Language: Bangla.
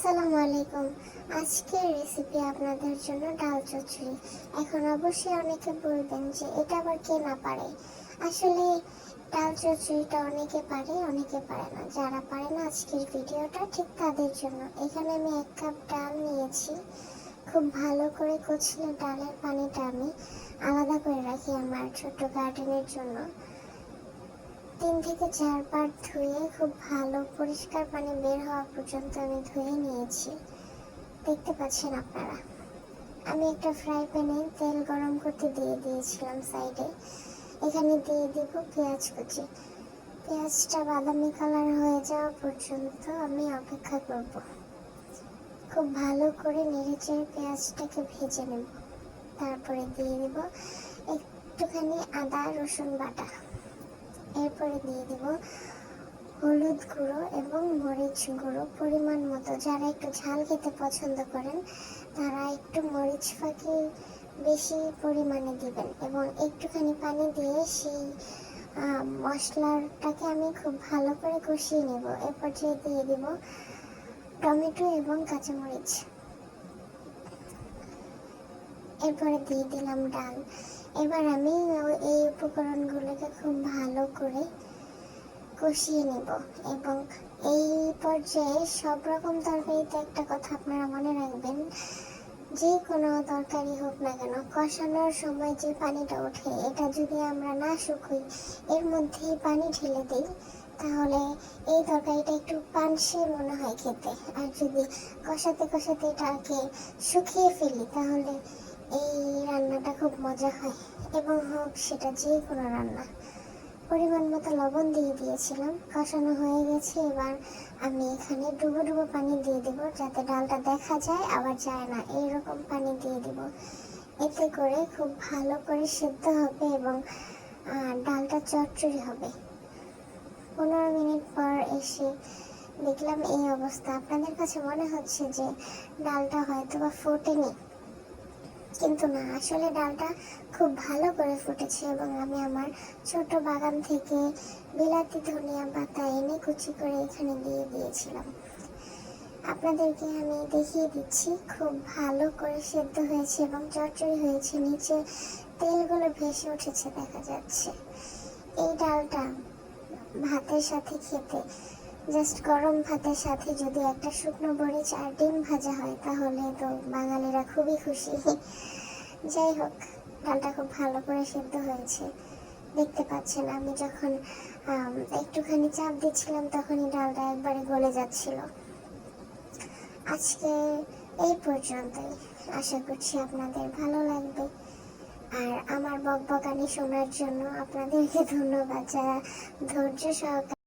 আসসালামু আলাইকুম। আজকের রেসিপি আপনাদের জন্য ডাল চচ্চড়ি। এখন অবশ্যই অনেকে বলবেন যে, এটা আবার কে না পারে? আসলে ডাল চচ্চড়িটা অনেকে পারে অনেকে পারে না। যারা পারে না, আজকের ভিডিওটা ঠিক তাদের জন্য। এখানে আমি এক কাপ ডাল নিয়েছি। খুব ভালো করে কচলে ডালের পানিটা আমি আলাদা করে রাখি আমার ছোট্ট গার্ডেনের জন্য। তিন থেকে চারবার ধুয়ে খুব ভালো পরিষ্কার পানি বের হওয়া পর্যন্ত আমি ধুয়ে নিয়েছি। দেখতে পাচ্ছেন আপনারা। আমি একটা ফ্রাই প্যানে তেল গরম করতে দিয়ে দিয়েছিলাম সাইডে। এখানে দিয়ে দিব পেঁয়াজ কুচি। পেঁয়াজটা বাদামি কালার হয়ে যাওয়া পর্যন্ত আমি অপেক্ষা করব। খুব ভালো করে নেড়েচেড়ে পেঁয়াজটাকে ভেজে নেব। তারপরে দিয়ে দিব একটুখানি আদা রসুন বাটা। এরপরে দিয়ে দিব হলুদ গুঁড়ো এবং মরিচ গুঁড়ো পরিমাণ মতো। যারা একটু ঝাল খেতে পছন্দ করেন, তারা একটু মরিচ ফাঁকি বেশি পরিমাণে দিবেন এবং একটুখানি পানি দিয়ে সেই মশলাটাকে আমি খুব ভালো করে কষিয়ে নেব। এরপর যে দিয়ে দিব টমেটো এবং কাঁচামরিচ। এরপরে দিয়ে দিলাম ডাল। এবার আমি এই উপকরণগুলোকে খুব ভালো করে কষিয়ে নেব এবং এই পর্যায়ে সব রকম তরকারিতে একটা কথা আপনারা মনে রাখবেন, যে কোনো তরকারি হোক না কেন, কষানোর সময় যে পানিটা ওঠে, এটা যদি আমরা না শুকুই, এর মধ্যেই পানি ঢেলে দিই, তাহলে এই তরকারিটা একটু পানসে মনে হয় খেতে। আর যদি কষাতে কষাতে এটাকে শুকিয়ে ফেলি, তাহলে রান্নাটা খুব মজা হয় এবং হোক, সেটা যে কোনো রান্না। পরিমাণ মতো লবণ দিয়ে দিয়েছিলাম, কষানো হয়ে গেছে। এবার আমি এখানে ডুবো ডুবো পানি দিয়ে দেবো যাতে ডালটা দেখা যায়, আবার যায় না। এইরকম পানি দিয়ে দেব। এতে করে খুব ভালো করে সেদ্ধ হবে এবং ডালটা চচ্চড়ি হবে। পনেরো মিনিট পর এসে দেখলাম এই অবস্থা। আপনাদের কাছে মনে হচ্ছে যে ডালটা হয়তো বা ফোটেনি? কিন্তু না, আসলে ডালটা খুব ভালো করে ফুটেছে এবং আমি আমার ছোট বাগান থেকে বিলাতি, ধনিয়া পাতা এনে কুচি করে এখানে দিয়ে দিয়েছিলাম। আপনাদেরকে আমি দেখিয়ে দিচ্ছি, খুব ভালো করে সেদ্ধ হয়েছে এবং চচ্চড়ি হয়েছে, নিচে তেলগুলো ভেসে উঠেছে, দেখা যাচ্ছে। এই ডালটা ভাতের সাথে খেতে জাস্ট গরম ভাতের সাথে যদি একটা শুকনো মরিচ আর ডিম ভাজা হয়, তাহলে তো বাঙালিরা খুবই খুশি। যাই হোক, ডালটা খুব ভালো করে সেদ্ধ হয়েছে। দেখতে পাচ্ছেন, আমি যখন একটুখানি চাপ দিচ্ছিলাম, তখনই ডালটা একবারে গলে যাচ্ছিল। আজকে এই পর্যন্তই। আশা করছি আপনাদের ভালো লাগবে। আর আমার বকবকানি শোনার জন্য আপনাদেরকে ধন্যবাদ, যারা ধৈর্য সহকারে